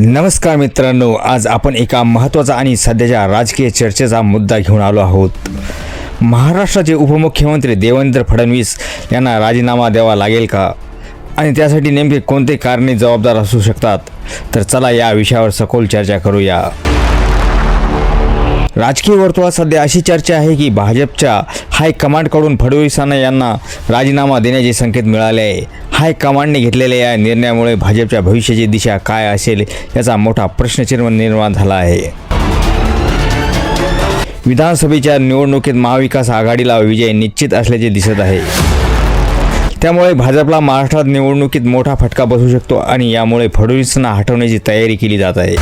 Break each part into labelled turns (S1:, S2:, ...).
S1: नमस्कार मित्रांनो आज आपण एका महत्त्वाचा आणि सध्याच्या राजकीय चर्चेचा मुद्दा घेऊन आलो आहोत. महाराष्ट्राचे उपमुख्यमंत्री देवेंद्र फडणवीस यांना राजीनामा द्यावा लागेल का? आणि त्यासाठी नेमके कोणते कारणे जबाबदार असू शकतात? तर चला या विषयावर सखोल चर्चा करूया. राजकीय वर्तुळात सध्या अशी चर्चा आहे की भाजपच्या हायकमांडकडून फडणवीसांना यांना राजीनामा देण्याचे संकेत मिळाले आहे. हायकमांडने घेतलेल्या या निर्णयामुळे भाजपच्या भविष्याची दिशा काय असेल याचा मोठा प्रश्नचिन्ह निर्माण झाला आहे. विधानसभेच्या निवडणुकीत महाविकास आघाडीला विजय निश्चित असल्याचे दिसत आहे. त्यामुळे भाजपला महाराष्ट्रात निवडणुकीत मोठा फटका बसू शकतो आणि यामुळे फडणवीसांना हटवण्याची तयारी केली जात आहे.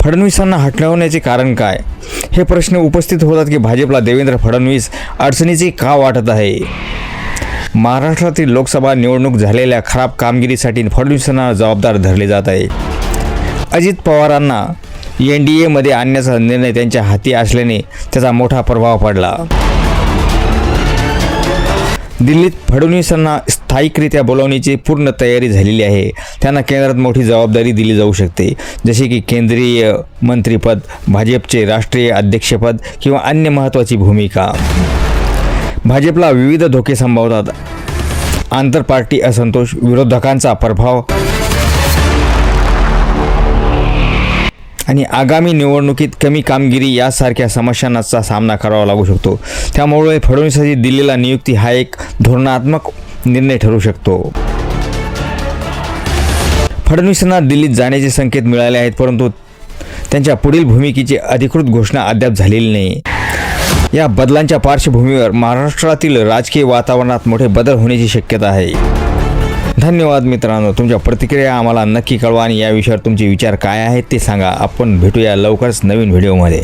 S1: फडणवीसांना हटवण्याचे कारण काय? हे प्रश्न उपस्थित होतात की भाजपला देवेंद्र फडणवीस अडचणीचे का वाटत आहे? महाराष्ट्रातील लोकसभा निवडणूक झालेल्या खराब कामगिरीसाठी फडणवीसांना जबाबदार धरले जात आहे. अजित पवारांना एन डी एमध्ये आणण्याचा निर्णय त्यांच्या हाती असल्याने त्याचा मोठा प्रभाव पडला. दिल्लीत फडणवीसांना स्थायिकरित्या बोलावण्याची पूर्ण तयारी झालेली आहे. त्यांना केंद्रात मोठी जबाबदारी दिली जाऊ शकते. जसे की केंद्रीय मंत्रीपद भाजपचे राष्ट्रीय अध्यक्षपद किंवा अन्य महत्त्वाची भूमिका. भाजपला विविध धोके संभवतात. आंतरपार्टी असंतोष विरोधकांचा प्रभाव. आणि आगामी निवडणुकीत कमी कामगिरी यासारख्या समस्यांचा सामना करावा लागू शकतो. त्यामुळे फडणवीसांची दिल्लीला नियुक्ती हा एक धोरणात्मक निर्णय ठरू शकतो. फडणवीसांना दिल्लीत जाण्याचे संकेत मिळाले आहेत परंतु त्यांच्या पुढील भूमिकेची अधिकृत घोषणा अद्याप झालेली नाही. या बदलांच्या पार्श्वभूमीवर महाराष्ट्रातील राजकीय वातावरणात मोठे बदल होण्याची शक्यता आहे. धन्यवाद मित्रांनो. तुमच्या प्रतिक्रिया आम्हाला नक्की कळवा आणि या विषयावर तुमचे विचार काय आहेत ते सांगा. आपण भेटूया लवकरच नवीन व्हिडिओमध्ये.